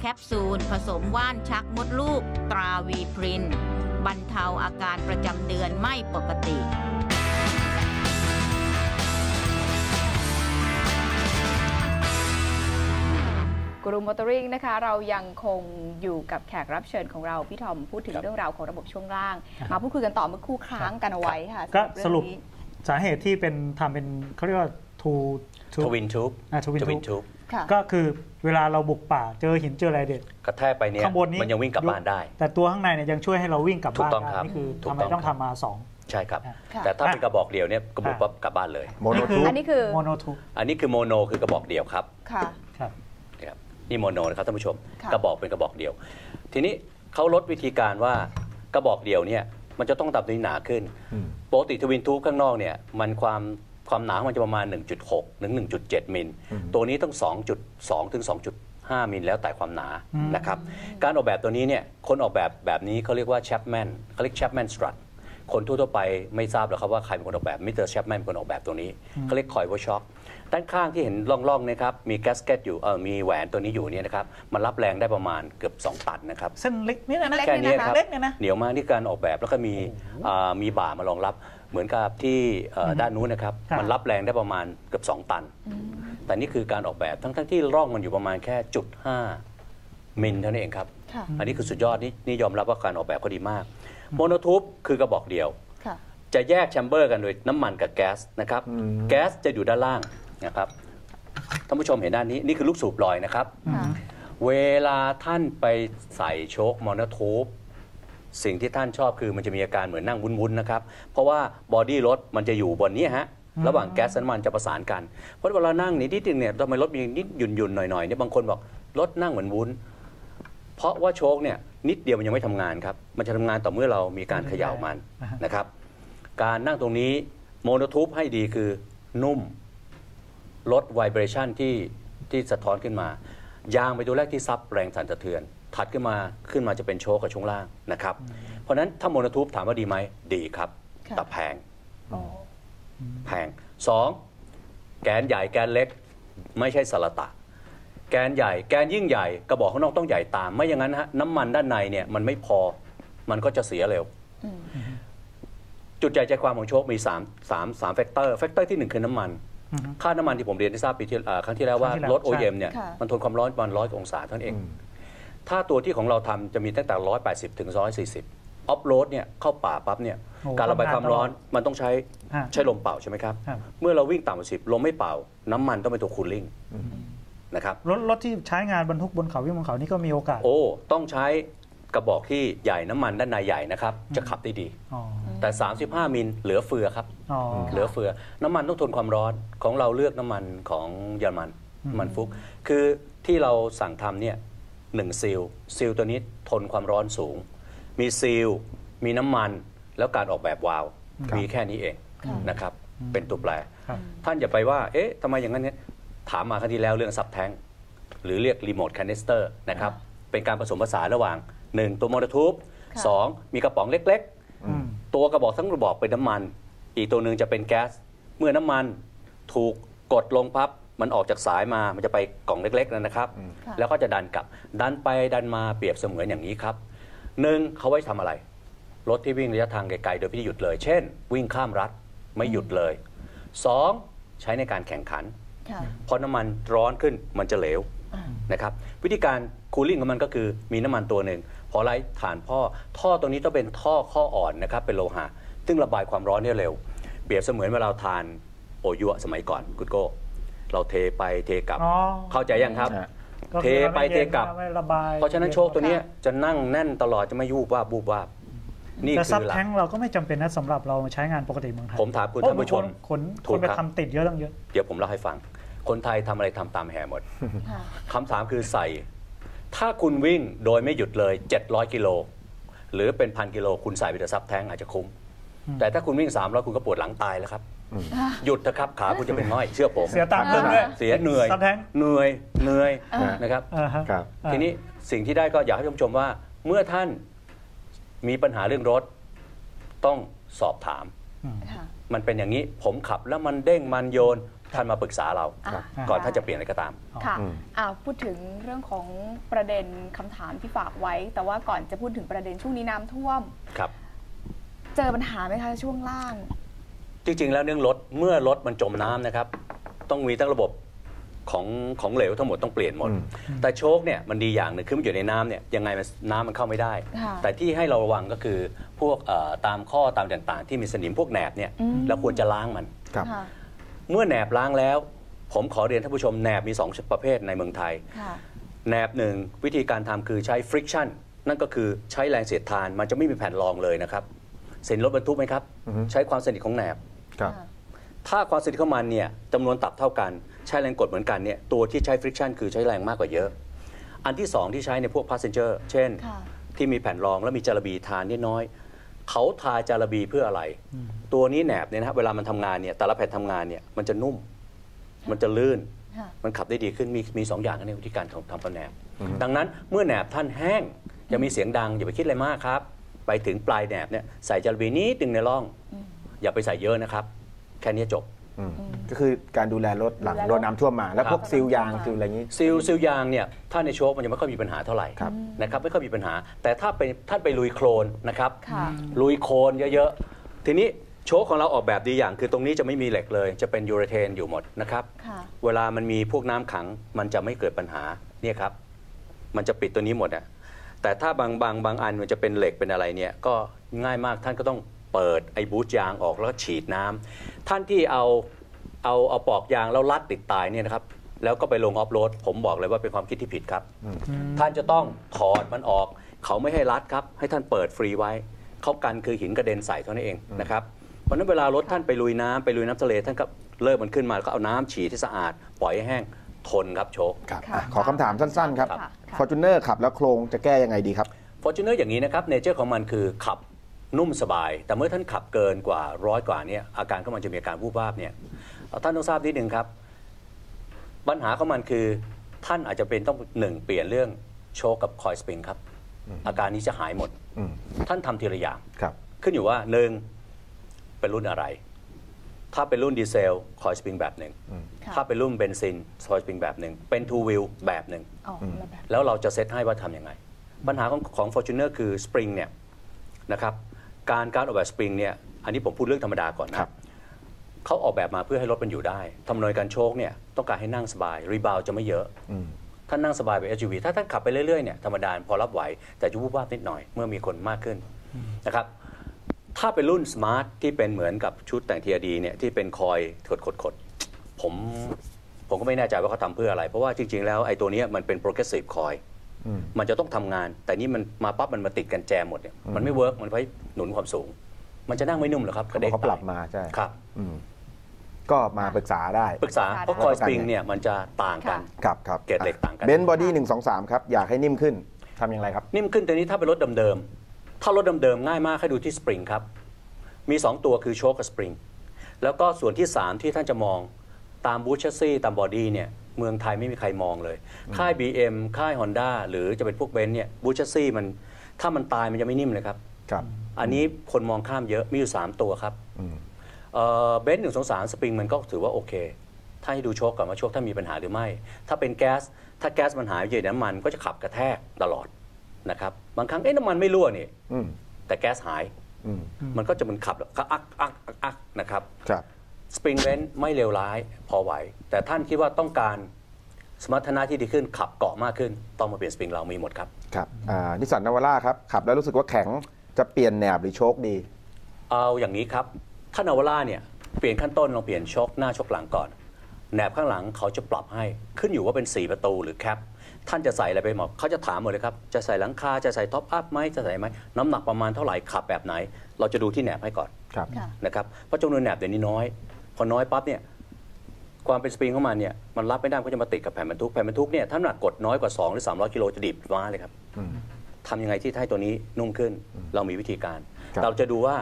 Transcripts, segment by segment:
แคปซูล ผสมว่านชักมดลูก ตราวีพริน บรรเทาอาการประจำเดือนไม่ปกติกรุมมอเตอริงนะคะเรายังคงอยู่กับแขกรับเชิญของเรา พี่ทอมพูดถึงครับเรื่องราวของระบบช่วงล่างครับมาพูดคุยกันต่อเมื่อครู่ค้างกันเอาไว้ค่ะก็ำหสรุปเองนี้สาเหตุที่เป็นทำเป็นเขาเรียกว่าทูทูทวินทูบอ่าทวินทวินทูทูบค่ะ ก็คือเวลาเราบุกป่าเจอหินเจออะไรเด็ดกระแทกไปเนี่ยข้างบนนี้มันยังวิ่งกลับบ้านได้ แต่ตัวข้างในเนี่ยยังช่วยให้เราวิ่งกลับถูกบ้านต้องได้ครับนี่คือถูกทำไมต้องต้องครับทำมาสองใช่ครับค่ะแต่ถ้าอะเป็นกระบอกเดียวเนี่ยกระบุกอะปั๊บกลับบ้านเลยโมโนทูบอันนี้คือโมโนทูอันนี้คือโมโนคือกระบอกเดียวครับค่ะครับนะครับนี่โมโนนะครับท่านผู้ชมค่ะกระบอกเป็นกระบอกเดียว ทีนี้เขาลดวิธีการว่ากระบอกเดียวเนี่ยมันจะต้องตับนี้หนาขึ้นอืมปกติทวินทูบข้างนอกเนี่ยมันความ ความหนาของมันจะประมาณ 1.6ถึง1.7 มิลอืมตัวนี้ต้อง 2.2 ถึง 2.5 มิลแล้วแต่ความหนาอืมนะครับ การออกแบบตัวนี้เนี่ยคนออกแบบแบบนี้เขาเรียกว่าแชปแมนเขาเรียกแชปแมนสตรัทคนทั่วๆไปไม่ทราบหรอกครับว่าใครเป็นคนออกแบบมิสเตอร์แชปแมนเป็นคนออกแบบตัวนี้เขาเรียกคอยว่าช็อคด้านข้างที่เห็นร่องๆนะครับมีแกสเกตอยู่เออมีแหวนตัวนี้อยู่เนี่ยนะครับมันรับแรงได้ประมาณเกือบ 2 ตันนะครับเส้นเล็กนี่นะนะเล็กแค่นี้ครับเล็กเนี่ยนะเหนียวมากที่การออกแบบแล้วก็มีอ่ามีบ่ามารองรับ เหมือนกับที่เอ่ออมด้านนู้นนะครับครับ มันรับแรงได้ประมาณเกือบ 2 ตัน แต่นี่คือการออกแบบทั้งทั้งที่ร่องมันอยู่ประมาณแค่จุด5มิลเท่านั้นเองครับค่ะอันนี้คือสุดยอดนี่นี่ยอมรับว่าการออกแบบเขาดีมาก โมโนทูบคือกระบอกเดียวค่ะจะแยกแชมเบอร์กันโดยน้ำมันกับแก๊สนะครับอืมแก๊สจะอยู่ด้านล่างนะครับ ท่านผู้ชมเห็นด้านนี้นี่คือลูกสูบลอยนะครับค่ะเวลาท่านไปใส่โชคมอเตอร์ทูบ สิ่งที่ท่านชอบคือมันจะมีอาการเหมือนนั่งวุ้นๆนะครับ เพราะว่าบอดี้รถมันจะอยู่บนนี้ฮะระหว่างแก๊สและน้ำมันจะประสานกัน เพราะเวลานั่งนี่นิดนึงเนี่ยทำไมรถมีนิดหยุ่นๆหน่อยๆเนี่ยบางคนบอกรถนั่งเหมือนวุ้น เพราะว่าโชคเนี่ยนิดเดียวมันยังไม่ทำงานครับ มันจะทำงานต่อเมื่อเรามีการเขย่ามันอ่าฮะนะครับ การนั่งตรงนี้โมโนทูบให้ดีคือนุ่มลดไวเบรชันที่ที่สะท้อนขึ้นมา ยางไปนตัวแรกที่ซับแรงสั่นสะเทือน ถัดขึ้นมาขึ้นมาจะเป็นโชคกับช่วงล่างนะครับ เพราะฉะนั้นถ้าโมโนทูบถามว่าดีไหมดีครับค่ะ แต่แพงอ๋อแพงสองแกนใหญ่แกนเล็กไม่ใช่สลัตะ แกนใหญ่แกนยิ่งใหญ่กระบอกข้างนอกต้องใหญ่ตาม ไม่อย่างนั้นฮะน้ำมันด้านในเนี่ยมันไม่พอมันก็จะเสียเร็ว อืม จุดใจใจความของโชคมี3 3 3แฟกเตอร์แฟกเตอร์ที่ 1 คือน้ำมัน อือฮึ ค่าน้ำมันที่ผมเรียนได้ทราบปีที่อ่าครั้งที่แล้วว่า ครั้งที่แล้วรถ ใช่ OEM เนี่ย ค่ะ มันทนความร้อนประมาณร้อยองศาเท่านั้นเอง อืม ถ้าตัวที่ของเราทำจะมีตั้งแต่ 180 ถึง 140ออฟโรดเนี่ยเข้าป่าปั๊บเนี่ยโอ้การระบายความร้อนมันต้องใช้ฮะใช้ลมเป่าใช่ไหมครับครับ เมื่อเราวิ่งต่ำกว่าสิบลมไม่เป่า น้ำมันต้องเป็นตัวคูลลิ่งนะครับรถรถที่ใช้งานบรรทุกบนเขาวิ่งบนเขานี่ก็มีโอกาส โอ้ ต้องใช้กระบอกที่ใหญ่น้ำมันด้านในใหญ่นะครับ จะขับได้ดีอ๋อแต่ 35 มิลเหลือเฟือครับอ๋อเหลือเฟือ น้ำมันต้องทนความร้อนของเราเลือกน้ำมันของเยอรมันอืมน้ำมันฟุก คือที่เราสั่งทำเนี่ย หนึ่งซีลซีลตัวนี้ทนความร้อนสูง มีซีลมีน้ำมันแล้วการออกแบบวาล์วครับ มีแค่นี้เองค่ะนะครับ เป็นตัวแปร ครับ ท่านอย่าไปว่า เอ๊ะทำไมอย่างนั้นเนี่ยถามมาครั้งที่แล้วเรื่องซับแทงหรือเรียกรีโมทค a น i สเตอร์นะครับ เป็นการผสมผสานระหว่าง 1 ตัวมอเตอร์ทูบค่ะ สองมีกระป๋องเล็ก อืม ๆ ตัวกระบอกทั้งกระบอกเป็นน้ำมัน อีกตัวหนึ่งจะเป็นแก๊ส เมื่อน้ำมันถูกกดลงพับ มันออกจากสายมา มันจะไปกล่องเล็กๆนั่นนะครับค่ะแล้วก็จะดันกลับ ดันไปดันมาเปรียบเสมือนอย่างนี้ครับหนึ่งเขาไว้ทำอะไร รถที่วิ่งระยะทางไกลๆโดยไม่หยุดเลย เช่น วิ่งข้ามรัฐไม่หยุดเลยสองใช้ในการแข่งขันค่ะพอน้ำมันร้อนขึ้นมันจะเหลวอ่านะครับวิธีการคูลิ่งของมันก็คือมีน้ำมันตัวหนึ่งพอไล่ฐานพ่อ ท่อตรงนี้ต้องเป็นท่อข้ออ่อนนะครับเป็นโลหะซึ่งระบายความร้อนได้เร็ว เปรียบเสมือนเวลาเราทานโอยุอะสมัยก่อนกุดโก้ เราเทไปเทกลับ อ๋อเข้าใจยังครับฮะก็คือเทไปเทกลับ ไม่ระบายเพราะฉะนั้นโชคตัวเนี้ยจะนั่งแน่นตลอดจะไม่ยูบวาบบูบวาบนี่แต่คืซับอหลัก แท้งเราก็ไม่จำเป็นนะสำหรับเราใช้งานปกติเมืองไทยผมถามคุณเพระท่านผู้ชมคนถูคกนไปครับ ทำติดเยอะตั้งเยอะ เดี๋ยวผมเล่าให้ฟัง คนไทยทำอะไรทำตามแห่หมด ค่ะ คำถามคือใส่ ถ้าคุณวิ่งโดยไม่หยุดเลย 700 กิโล หรือเป็นพันกิโล คุณใส่ไปแต่ซับแท้งอาจจะคุ้ม อืม แต่ถ้าคุณวิ่ง300คุณก็ปวดหลังตายแล้วครับ หยุดนะครับขาคุณจะเป็นง่อยเชื่อผมเสียตังค์เพิ่มด้วยเสียเหนื่อยซับแท้ง เหนื่อยเหนื่อยอ่านะครับ อ่าฮะครับอ่าทีนี้สิ่งที่ได้ก็อยากให้ท่านผู้ชมว่า เมื่อท่านมีปัญหาเรื่องรถ ต้องสอบถาม อืม ค่ะมันเป็นอย่างนี้ผมขับแล้วมันเด้งมันโยนท่านมาปรึกษาเรา อะก่อนท่านจะเปลี่ยนอะไรก็ตาม ค่ะอืม อ่าพูดถึงเรื่องของประเด็นคำถามที่ฝากไว้ แต่ว่าก่อนจะพูดถึงประเด็นช่วงนี้น้ำท่วม ครับ เจอปัญหาไหมคะช่วงล่าง จริงๆ แล้วเรื่องรถเมื่อรถมันจมน้ำนะครับ ต้องมีตั้งระบบของของเหลวทั้งหมดต้องเปลี่ยนหมด อืม แต่โชคเนี่ยมันดีอย่างหนึ่งคือมันอยู่ในน้ำเนี่ยยังไงมันน้ำมันเข้าไม่ได้ ค่ะแต่ที่ให้เราระวังก็คือพวกเอ่อตามข้อตามต่างๆ ที่มีสนิมพวกแหนบเนี่ยอืม เราควรจะล้างมัน ครับ ค่ะเมื่อแหนบล้างแล้ว ผมขอเรียนท่านผู้ชมแหนบมี 2 ประเภทในเมืองไทย ค่ะแหนบหนึ่งวิธีการทำคือใช้ friction นั่นก็คือใช้แรงเสียดทานมันจะไม่มีแผ่นรองเลยนะครับเส้นรถบรรทุกไหมครับ อือฮึ ใช้ความสนิทของแหนบ ครับถ้าความสนิทของมันเนี่ยจำนวนตับเท่ากันใช้แรงกดเหมือนกันเนี่ยตัวที่ใช้ friction คือใช้แรงมากกว่าเยอะ อันที่ 2 ที่ใช้ในพวก passenger เช่นค่ะที่มีแผ่นรองแล้วมีจาระบีทานนิดน้อย เขาทาจาระบีเพื่ออะไร ตัวนี้แหนบเนี่ยนะครับเวลามันทำงานเนี่ยแต่ละแผ่นทำงานเนี่ยมันจะนุ่ม มันจะลื่นค่ะมันขับได้ดีขึ้นมีมีสองอย่างนั่นเองวิธีการของทำปลาแหนบ ดังนั้นเมื่อแหนบท่านแห้งจะมีเสียงดังอย่าไปคิดอะไรมากครับ ไปถึงปลายแหนบเนี่ยใส่จาระบีนิดนึงในร่อง อืมอย่าไปใส่เยอะนะครับ แค่นี้จบ อืมก็คือการดูแลรถหลังดูแลรถโดนน้ำท่วมมา แล้วครับพวกซิลยางซิลอะไรอย่างนี้ ซิลซิลยางเนี่ยถ้าในโชคมันจะไม่ค่อยมีปัญหาเท่าไหร่ครับ นะครับไม่ค่อยมีปัญหา แต่ถ้าเป็นท่านไปลุยโคลนนะครับค่ะ ลุยโคลนเยอะๆ ทีนี้โชคของเราออกแบบดีอย่าง คือตรงนี้จะไม่มีเหล็กเลย จะเป็นยูเรเทนอยู่หมดนะครับ ค่ะ เวลามันมีพวกน้ำขังมันจะไม่เกิดปัญหาเนี่ยครับ มันจะปิดตัวนี้หมดอะแต่ถ้าบางบางบางอันมันจะเป็นเหล็กเป็นอะไรเนี่ยก็ง่ายมากท่านก็ต้อง เปิดไอ้บูทยางออกแล้วก็ฉีดน้ำท่านที่เอาเอาเอาปอกยางแล้วรัดติดตายเนี่ยนะครับแล้วก็ไปลงออฟโรดผมบอกเลยว่าเป็นความคิดที่ผิดครับ ท่านจะต้องถอดมันออก เขาไม่ให้รัดครับ ให้ท่านเปิดฟรีไว้ เขากันคือหินกระเด็นใส่เท่านั้นเองนะครับเพราะฉะนั้นเวลารถท่านไปลุยน้ำไปลุยน้ำทะเลท่านก็เลิกมันขึ้นมาแล้วก็เอาน้ำฉีดที่สะอาด ปล่อยให้แห้งทนครับโชคครับค่ะอะขอคำถามสั้นๆครับค่ะค่ะฟอร์จูเนอร์ขับแล้วโครงจะแก้ยังไงดีครับฟอร์จูเนอร์อย่างนี้นะครับเนเจอร์ของมันคือขับ นุ่มสบาย แต่เมื่อท่านขับเกินกว่าร้อยกว่าเนี่ยอาการของมันจะมีอาการวูบวาบเนี่ยเอ่อท่านต้องทราบนิดนึงครับ ปัญหาของมันคือท่านอาจจะเป็นต้องหนึ่งเปลี่ยนเรื่องโชคกับคอยสปริงครับ อาการนี้จะหายหมดอืมท่านทำทีละอย่างครับขึ้นอยู่ว่าหนึ่งเป็นรุ่นอะไร ถ้าเป็นรุ่นดีเซลคอยสปริงแบบหนึ่งค่ะถ้าเป็นรุ่นเบนซินคอยสปริงแบบหนึ่งเป็นทูวิลแบบหนึ่งอ๋อแล้วแบบแล้วเราจะเซตให้ว่าทำยังไง ปัญหาของของ Fortuner คือสปริงเนี่ยนะครับ การการออกแบบสปริงเนี่ยอันนี้ผมพูดเรื่องธรรมดาก่อนนะครับเขาออกแบบมาเพื่อให้รถมันอยู่ได้ทำนวยการโชคเนี่ยต้องการให้นั่งสบาย รีบาวจะไม่เยอะอืมท่านนั่งสบายไป SUV ถ้าท่านขับไปเรื่อยๆเนี่ยธรรมดาพอรับไหว แต่จะวูบวาบนิดหน่อยเมื่อมีคนมากขึ้นนะครับถ้าเป็นรุ่นสมาร์ทที่เป็นเหมือนกับชุดแต่ง TRD เนี่ยที่เป็นคอยขดขดขดๆผมผมก็ไม่แน่ใจว่าเขาทำเพื่ออะไร เพราะว่าจริง ๆ แล้วไอ้ตัวเนี้ยมันเป็น progressive coil อืม มันจะต้องทำงาน แต่นี่มันมาปั๊บมันมาติดกันแจมหมดเนี่ยมันไม่เวิร์กมันไว้หนุนความสูง มันจะนั่งไม่นุ่มหรอกครับกเขาระเด้งเขาปรับมาใช่ครับอืมก็มาปรึกษาได้ ปรึกษาเพราะคอยสปริงเนี่ยมันจะต่างกันครับครับเกรดเหล็กต่างกันเบนซ์บอดี้หนึ่งสองสามครับอยากให้นิ่มขึ้นทำอย่างไรครับ นิ่มขึ้นแต่นี้ถ้าเป็นรถเดิมๆถ้ารถเดิมๆง่ายมากให้ดูที่สปริงครับ มี 2 ตัวคือโชคกับสปริงแล้วก็ส่วนที่ 3 ที่ท่านจะมองตามบูชชซี่ตามบอดี้เนี่ย เมืองไทยไม่มีใครมองเลย ค่าย BM ค่าย Honda หรือจะเป็นพวกเบนซ์เนี่ยบูชชซี่มันถ้ามันตายมันจะไม่นิ่มเลยครับ ครับ อันนี้คนมองข้ามเยอะมีอยู่ 3 ตัวครับอืมเบนซ์หนึ่งสองสามสปริงมันก็ถือว่าโอเค ถ้าให้ดูโชคก่อนว่าโชคถ้ามีปัญหาหรือไม่ ถ้าเป็นแก๊ส ถ้าแก๊สมันหายอยู่ในน้ำมันก็จะขับกระแทกตลอดนะครับบางครั้งเอ๊ะน้ำมันไม่รั่วนี่อืมแต่แก๊สหายอืมมันก็จะมันขับแล้วก็อักอักอักอักนะครับครับ สปริงเบนไม่เลวร้ายพอไหว แต่ท่านคิดว่าต้องการสมรรถนะที่ดีขึ้นขับเกาะมากขึ้น ต้องมาเปลี่ยนสปริงเรามีหมดครับ ครับอ่านิสสันนาวาร่าครับ ขับแล้วรู้สึกว่าแข็งจะเปลี่ยนแหนบหรือโชคดี เอาอย่างนี้ครับ ถ้านาวาร่าเนี่ยเปลี่ยนขั้นต้นลองเปลี่ยนโชคหน้าโชคหลังก่อนแหนบข้างหลังเขาจะปรับให้ขึ้นอยู่ว่าเป็น 4 ประตูหรือแคปท่านจะใส่อะไรไปหมดเขาจะถามหมดเลยครับ จะใส่หลังคา จะใส่ท็อปอัพไหมจะใส่ไหมน้ำหนักประมาณเท่าไหร่ขับแบบไหน เราจะดูที่แหนบให้ก่อนครับค่ะนะครับเพราะจำนวนแหนบเดี๋ยวนี้น้อยพ อน้อยปั๊บเนี่ยความเป็นสปริงของมันเนี่ยมันรับไม่ได้ก็จะมาติดกับแผ่นบรรทุกแผ่นบรรทุกเนี่ยถ้าน้ำหนักกดน้อยกว่า 2 หรือ 300 กิโลจะดิบม้าเลยครับอืมทำยังไงที่ให้ตัวนี้นุ่มขึ้น เรามีวิธีการครับเราจะดูว่า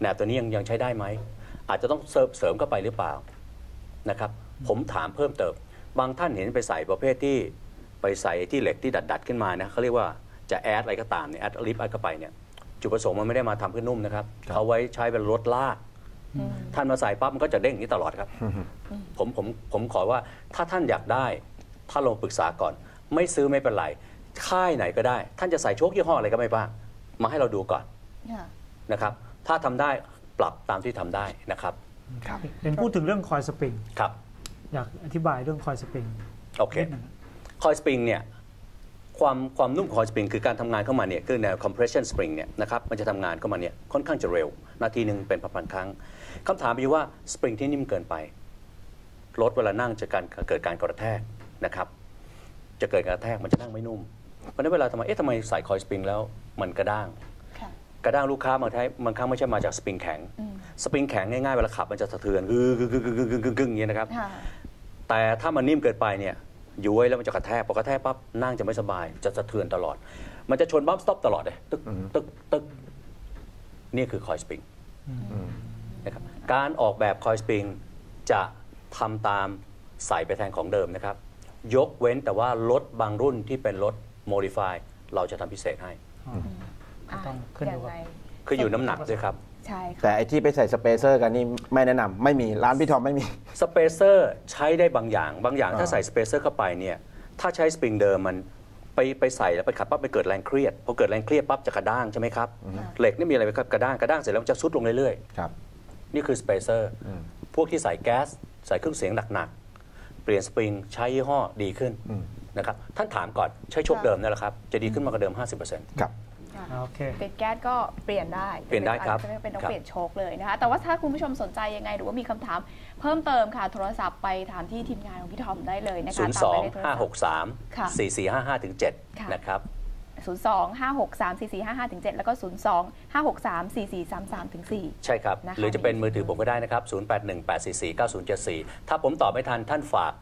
แหนบตัวนี้ยังยังใช้ได้ไหมอาจจะต้องเสริมเสริมเข้าไปหรือเปล่านะครับ ผมถามเพิ่มเติม บางท่านเห็นไปใส่ประเภทที่ไปใส่ที่เหล็กที่ดัดดัดๆขึ้นมานะเขาเรียกว่าจะแอดอะไรก็ตามเนี่ยแอดลิฟต์อะไรเข้าไปเนี่ยจุดประสงค์มันไม่ได้มาทำเพื่อนุ่มนะครับครับเขาไว้ใช้เป็นรถลากอืม ท่านมาใส่ปั๊บมันก็จะเด้งอย่างนี้ตลอดครับ ผมผมผมขอว่าถ้าท่านอยากได้ท่านลองปรึกษาก่อน ไม่ซื้อไม่เป็นไรค่ายไหนก็ได้ ท่านจะใส่โชคยี่ห้ออะไรก็ไม่บ้างมาให้เราดูก่อนค่ะนะครับ ถ้าทำได้ปรับตามที่ทำได้นะครับครับเห็นพูดถึงเรื่องคอยสปริงครับ อยากอธิบายเรื่องคอยสปริงโอเคนิดหนึ่งคอยสปริงเนี่ยความความนุ่มของคอยสปริงคือการทำงานเข้ามาเนี่ยคือแนว compression spring เนี่ยนะครับมันจะทำงานเข้ามาเนี่ยค่อนข้างจะเร็ว นาทีหนึ่งเป็นพันครั้ง คำถามอยู่ว่าสปริงที่นิ่มเกินไปรถเวลานั่งจะการเกิดการกระแทกนะครับ จะเกิดการกระแทกมันจะนั่งไม่นุ่มเพราะนั้นเวลาทำไมเอ๊ะทำไมสายคอยสปริงแล้วมันกระด้างกระด้างลูกค้าบางท้บางครั้งไม่ใช่มาจากสปริงแข็ง สปริงแข็งง่ายๆเวลาขับมันจะสะเทือนกึ่งกึ่งกึ่งกึ่งกึ่งกึ่งอย่างนี้นะครับแต่ถ้ามันนิ่มเกินไปเนี่ยย้วยแล้วมันจะกระแทกพอกระแทกปั๊บนั่งจะไม่สบาย จะสะเทือนตลอด มันจะชนบัมสต็อปตลอดเลยตึกตึกตึก นี่คือคอยสปริงนะครับการออกแบบคอยสปริงจะทำตามใส่ไปแทนของเดิมนะครับ ยกเว้นแต่ว่ารถบางรุ่นที่เป็นรถโมดิฟายเราจะทำพิเศษให้อะต้องขึ้นอยู่ยังกับไงคืออยู่น้ำหนักด้วยครับใช่ค่ะแต่ไอที่ไปใส่สเปเซอร์กันนี่ไม่แนะนำไม่มีร้านพี่ทอมไม่มีสเปเซอร์ใช้ได้บางอย่าง บางอย่างถ้าอ่าใส่สเปเซอร์เข้าไปเนี่ยถ้าใช้สปริงเดิมมัน ไปไปใส่แล้วไปขัดปั๊บไปเกิดแรงเครียดพอเกิดแรงเครียดปั๊บจะกระด้างใช่ไหมครับเหล็กนี่มีอะไรไปกระด้างกระด้างเสร็จแล้วมันจะซุดลงเรื่อยครับๆนี่คือสเปเซอร์อืมพวกที่ใส่แก๊สใส่เครื่องเสียงหนักๆเปลี่ยนสปริงใช้ยี่ห้อดีขึ้นอืมนะครับท่านถามก่อนใช้โชคเดิมนี่แหละครับจะดีขึ้นมากกว่าเดิม 50%ครับ โอเค ติดแก๊สก็เปลี่ยนได้เปลี่ยนได้ครับอาจจะไม่เป็นต้องครับเปลี่ยนโชคเลยนะคะ แต่ว่าถ้าคุณผู้ชมสนใจยังไงหรือว่ามีคำถามเพิ่มเติมค่ะ โทรศัพท์ไปถามที่ทีมงานของพี่ทอมได้เลยนะคะ0ตามไปในโทร2ศัพ5ท์6 3ค่ะ4 4 5 5ถึงค่ะ 7นะครับ 02 563 4455ถึง7แล้วก็ 02 563 4433ถึง4 ใช่ครับ นะคะหรือจะเป็นมือถือผมก็ได้นะครับ 0818449074 ถ้าผมตอบไม่ทันท่านฝาก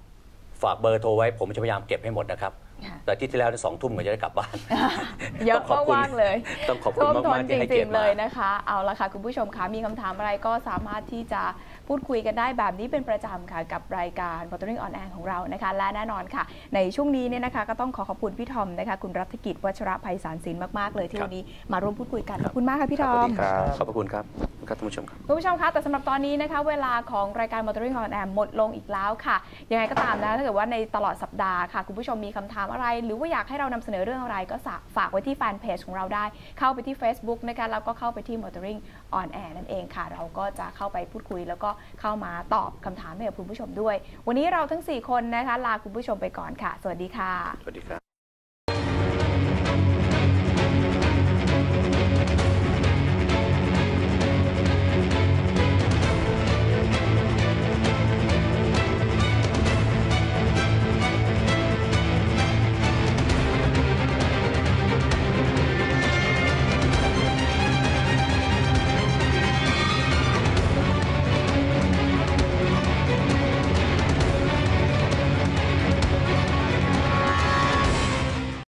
ฝากเบอร์โทรไว้ ผมจะพยายามเก็บให้หมดนะครับค่ะ แต่ที่ที่แล้วสองทุ่มก็จะได้กลับบ้าน เยอะต้องขอบก็คุณว่างเลย ต้องขอบคุณท่วมมากท้นๆที่ให้จเกีริยรงติๆเลมายนะคะ เอาละค่ะคุณผู้ชมคะมีคำถามอะไรก็สามารถที่จะพูดคุยกันได้แบบนี้เป็นประจำค่ะกับรายการ Motoring on Air ของเรานะคะ และแน่นอนค่ะ ในช่วงนี้เนี่ยนะคะ ก็ต้องขอขอบคุณพี่ทอมนะคะ คุณรัฐกิจวัชระภัยสารสินมาก ๆ เลยที่ครับวันนี้มาร่วมพูดคุยกันคขรับอบคุณมากค่ะพี่ทสอวัสมดีครับขอบพระคุณครับครับท่านผู้ชมครับคุณผู้ชมคะแต่สำหรับตอนนี้นะคะ เวลาของรายการ Motoring on Air หมดลงอีกแล้วค่ะยังไงก็ตามนะถ้าเกิดว่าในตลอดสัปดาห์ค่ะ คุณผู้ชมมีคำถามอะไร หรือว่าอยากให้เรานำเสนอเรื่องอะไรก็ฝากไว้ที่แฟนเพจของเราได้ เข้าไปที่ Facebook นะคะแล้วก็เข้าไปที่ Motoring on Air นั่นเองค่ะ เราก็จะเข้าไปพูดคุย แล้วก็เข้ามาตอบคำถามให้กับคุณผู้ชมด้วย วันนี้เราทั้ง 4 คนนะคะลาคุณผู้ชมไปก่อนค่ะ สวัสดีค่ะ สวัสดีครับ